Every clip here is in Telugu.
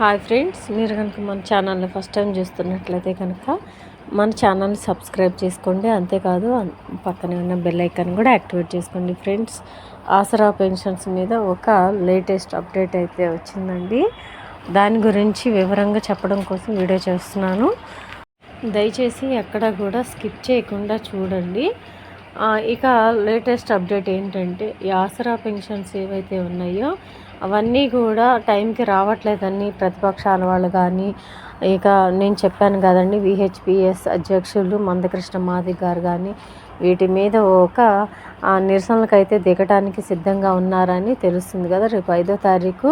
హాయ్ ఫ్రెండ్స్ మీరు కనుక మన ఛానల్ని ఫస్ట్ టైం చూస్తున్నట్లయితే కనుక మన ఛానల్ని సబ్స్క్రైబ్ చేసుకోండి. అంతేకాదు పక్కనే ఉన్న బెల్ ఐకాన్ కూడా యాక్టివేట్ చేసుకోండి ఫ్రెండ్స్. ఆసరా పెన్షన్స్ మీద ఒక లేటెస్ట్ అప్డేట్ అయితే వచ్చిందండి. దాని గురించి వివరంగా చెప్పడం కోసం వీడియో చేస్తున్నాను. దయచేసి ఎక్కడ కూడా స్కిప్ చేయకుండా చూడండి. ఇక లేటెస్ట్ అప్డేట్ ఏంటంటే ఈ ఆసరా పెన్షన్స్ ఏవైతే ఉన్నాయో అవన్నీ కూడా టైంకి రావట్లేదని ప్రతిపక్షాల వాళ్ళు కానీ ఇక నేను చెప్పాను కదండి విహెచ్పిఎస్ అధ్యక్షులు మందకృష్ణ మాది గారు కానీ వీటి మీద ఒక నిరసనలకు అయితే దిగటానికి సిద్ధంగా ఉన్నారని తెలుస్తుంది కదా. రేపు ఐదో తారీఖు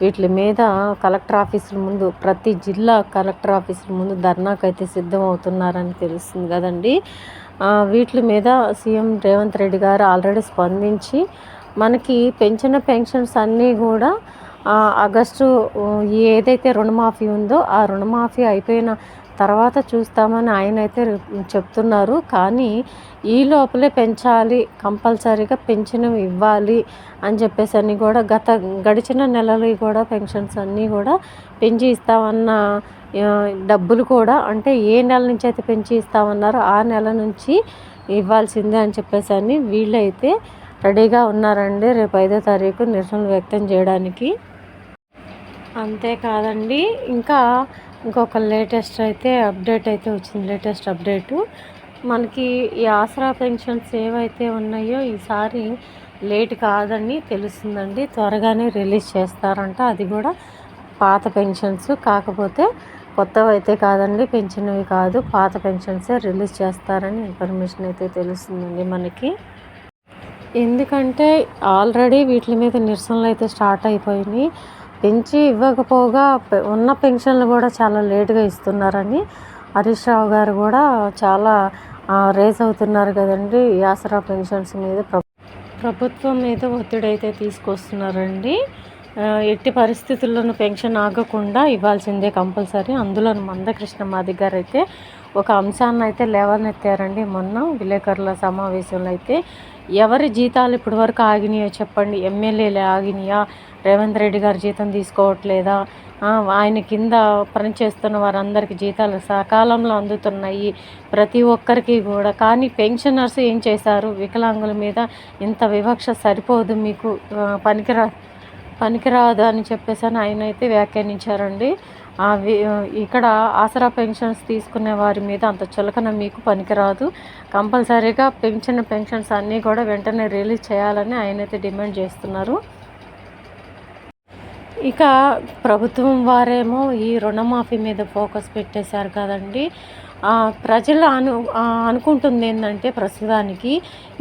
వీటి మీద కలెక్టర్ ఆఫీసుల ముందు ప్రతి జిల్లా కలెక్టర్ ఆఫీసుల ముందు ధర్నాకు అయితే సిద్ధం అవుతున్నారని తెలుస్తుంది కదండి. వీటి మీద సీఎం రేవంత్ రెడ్డి గారు ఆల్రెడీ స్పందించి మనకి పెంచిన పెన్షన్స్ అన్నీ కూడా ఆగస్టు ఏదైతే రుణమాఫీ ఉందో ఆ రుణమాఫీ అయిపోయిన తర్వాత చూస్తామని ఆయన అయితే చెప్తున్నారు. కానీ ఈ లోపలే పెంచాలి కంపల్సరీగా పెన్షన్ ఇవ్వాలి అని చెప్పేసి అన్నీ కూడా గత గడిచిన నెలలు కూడా పెన్షన్స్ అన్నీ కూడా పెంచి ఇస్తామన్న డబ్బులు కూడా అంటే ఏ నెల నుంచి అయితే పెంచి ఇస్తామన్నారో ఆ నెల నుంచి ఇవ్వాల్సిందే అని చెప్పేసి అని వీళ్ళైతే రెడీగా ఉన్నారండి. రేపు ఐదో తారీఖు నిరసనలు వ్యక్తం చేయడానికి. అంతేకాదండి ఇంకా ఇంకొక లేటెస్ట్ అయితే అప్డేట్ అయితే వచ్చింది. Latest update. మనకి ఈ ఆసరా పెన్షన్స్ ఏవైతే ఉన్నాయో ఈసారి లేట్ కాదని తెలుస్తుందండి. త్వరగానే రిలీజ్ చేస్తారంట. అది కూడా పాత పెన్షన్స్. కాకపోతే కొత్తవి అయితే కాదండి పెన్షన్వి కాదు. పాత పెన్షన్సే రిలీజ్ చేస్తారని ఇన్ఫర్మేషన్ అయితే తెలుస్తుందండి మనకి. ఎందుకంటే ఆల్రెడీ వీటి మీద నిరసనలు అయితే స్టార్ట్ అయిపోయినాయి. పెంచి ఇవ్వకపోగా ఉన్న పెన్షన్లు కూడా చాలా లేటుగా ఇస్తున్నారని హరీష్ రావు గారు కూడా చాలా రేస్ అవుతున్నారు కదండి యాసరా ఆసరా పెన్షన్స్ మీద ప్రభుత్వం మీద ఒత్తిడి అయితే తీసుకొస్తున్నారండి. ఎట్టి పరిస్థితుల్లోనూ పెన్షన్ ఆగకుండా ఇవ్వాల్సిందే కంపల్సరీ. అందులో మందకృష్ణ మాది గారు అయితే ఒక అంశాన్ని అయితే లేవనెత్తారండి మొన్న విలేకరుల సమావేశంలో అయితే. ఎవరి జీతాలు ఇప్పటివరకు ఆగినాయో చెప్పండి. ఎమ్మెల్యేలే ఆగినాయా? రేవంత్ రెడ్డి గారు జీతం తీసుకోవట్లేదా? ఆయన కింద పనిచేస్తున్న వారందరికీ జీతాలు సకాలంలో అందుతున్నాయి. ప్రతి ఒక్కరికి కూడా. కానీ పెన్షనర్స్ ఏం చేశారు? వికలాంగుల మీద ఇంత వివక్ష సరిపోదు మీకు. పనికిరా పనికిరాదు అని చెప్పేసి అని ఆయన అయితే వ్యాఖ్యానించారండి. అవి ఇక్కడ ఆసరా పెన్షన్స్ తీసుకునే వారి మీద అంత చులకన మీకు పనికిరాదు. కంపల్సరీగా పెన్షన్ పెన్షన్స్ అన్నీ కూడా వెంటనే రిలీజ్ చేయాలని ఆయన అయితే డిమాండ్ చేస్తున్నారు. ఇక ప్రభుత్వం వారేమో ఈ రుణమాఫీ మీద ఫోకస్ పెట్టేశారు కదండి. ప్రజలు అను అనుకుంటుంది ఏంటంటే ప్రస్తుతానికి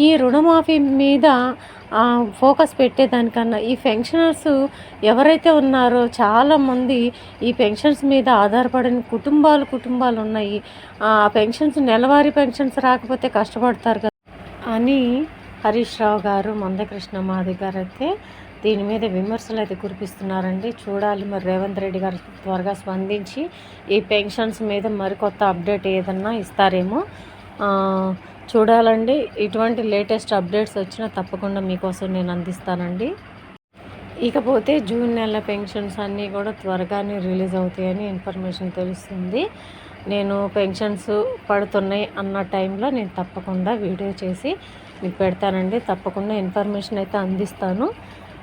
ఈ రుణమాఫీ మీద ఫోకస్ పెట్టేదానికన్నా ఈ పెన్షనర్స్ ఎవరైతే ఉన్నారో చాలామంది ఈ పెన్షన్స్ మీద ఆధారపడిన కుటుంబాలు కుటుంబాలు ఉన్నాయి. ఆ పెన్షన్స్ నెలవారీ పెన్షన్స్ రాకపోతే కష్టపడతారు కదా అని హరీష్ రావు గారు మందకృష్ణ మాది గారు అయితే దీని మీద విమర్శలు అయితే కురిపిస్తున్నారండి. చూడాలి మరి రేవంత్ రెడ్డి గారు త్వరగా స్పందించి ఈ పెన్షన్స్ మీద మరికొత్త అప్డేట్ ఏదన్నా ఇస్తారేమో. చూడాలండి. ఇటువంటి లేటెస్ట్ అప్డేట్స్ వచ్చినా తప్పకుండా మీకోసం నేను అందిస్తానండి. ఇకపోతే జూన్ నెల పెన్షన్స్ అన్నీ కూడా త్వరగానే రిలీజ్ అవుతాయని ఇన్ఫర్మేషన్ తెలుస్తుంది. నేను పెన్షన్స్ పడుతున్నాయి అన్న టైంలో నేను తప్పకుండా వీడియో చేసి మీకు పెడతానండి. తప్పకుండా ఇన్ఫర్మేషన్ అయితే అందిస్తాను.